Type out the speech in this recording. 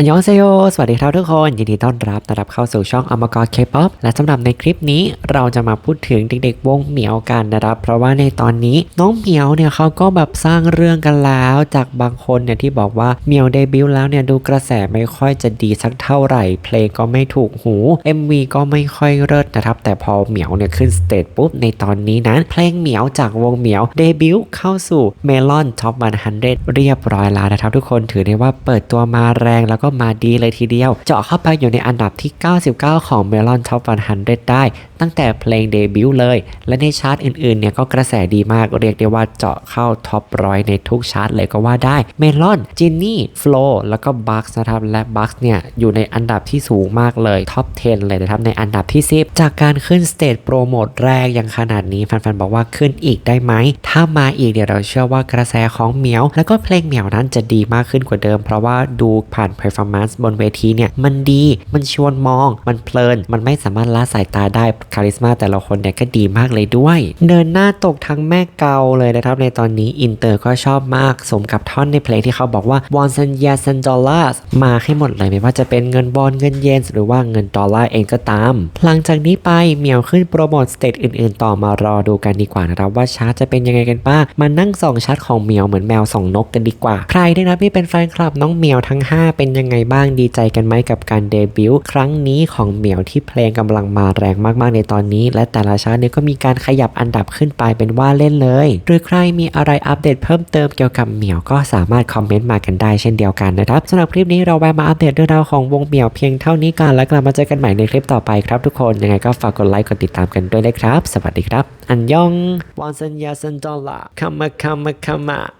อันยองเซโยสวัสดีครับทุกคน ยินดีต้อนรับนะครับเข้าสู่ช่องอมกรเคป๊อปและสำหรับในคลิปนี้เราจะมาพูดถึงเด็กๆวงเหมียวกันนะครับ เพราะว่าในตอนนี้น้องเหมียวเนี่ยเขาก็แบบสร้างเรื่องกันแล้ว จากบางคนเนี่ยที่บอกว่าเหมียวเดบิวต์แล้วเนี่ยดูกระแสไม่ค่อยจะดีสักเท่าไหร่ เพลงก็ไม่ถูกหู MV ก็ไม่ค่อยเลิศนะครับ แต่พอเหมียวเนี่ยขึ้นสเตจปุ๊บในตอนนี้นั้น เพลงเหมียวจากวงเหมียวเดบิวต์เข้าสู่เมลอนท็อป100 เรียบร้อยแล้วนะครับทุกคนถือได้ว่าเปิดตัวมาแรงแล้วก็มาดีเลยทีเดียว เจาะเข้าไปอยู่ในอันดับที่ 99 ของ Melon Top 100 ได้ ตั้งแต่เพลงเดบิวต์เลย และในชาร์ตอื่นๆเนี่ยก็กระแสดีมากเรียกได้ว่าเจาะเข้าท็อปร้อยในทุกชาร์ตเลยก็ว่าได้ Melon Ginny Flow แล้วก็ Bugs นะครับและ Bugs เนี่ยอยู่ในอันดับที่สูงมากเลยท็อป 10 เลยนะครับในอันดับที่ 10 จากการขึ้นสเตจโปรโมทแรกอย่างขนาดนี้แฟนๆบอกว่าขึ้นอีกได้ไหม ถ้ามาอีกเดี๋ยวเราเชื่อว่ากระแสของเหมียว แล้วก็เพลงเหมียวนั้นจะดีมากขึ้นกว่าเดิม เพราะว่าดูผ่าน performance บนเวทีเนี่ย มันดีมันชวนมอง มันเพลิน มันไม่สามารถละสายตาได้คาริสมาแต่ละคนเนี่ยก็ดีมากเลยด้วย เดินหน้าตกทั้งแม่เกาเลยนะครับ ในตอนนี้อินเตอร์ก็ชอบมาก สมกับท่อนในเพลงที่เขาบอกว่า one cent yes and dollars มาให้หมดเลยไม่ว่าจะเป็นเงินบอลเงินเยนหรือว่าเงินดอลลาร์เองก็ตาม หลังจากนี้ไปเหมียวขึ้นโปรโมทสเตจอื่น ๆ ต่อมารอดูกันดีกว่านะครับว่าชาร์ตจะเป็นยังไงกันบ้างมานั่งส่องชาร์ตของเหมียวเหมือนแมวส่องนกกันดีกว่า ใครได้นะที่เป็นแฟนคลับน้องเหมียวทั้ง 5 เป็นยังังไงบ้างดีใจกันไหมกับการเดบิวต์ครั้งนี้ของเหมียวที่เพลงกำลังมาแรงมากๆในตอนนี้ และแต่ละชาร์ตเนี่ยก็มีการขยับอันดับขึ้นไปเป็นว่าเล่นเลย หรือใครมีอะไรอัปเดตเพิ่มเติมเกี่ยวกับเหมียวก็สามารถคอมเมนต์มากันได้เช่นเดียวกันนะครับสำหรับคลิปนี้เราแวะมาอัปเดตเรื่องราวของวงเหมียวเพียงเท่านี้กันแล้วกลับมาเจอกันใหม่ในคลิปต่อไปครับทุกคนยังไงก็ฝากกดไลค์กดติดตามกันด้วยนะครับ สวัสดีครับ อันยองวอนซันยาซันดอลลาคัมมาคัมมาคัมมา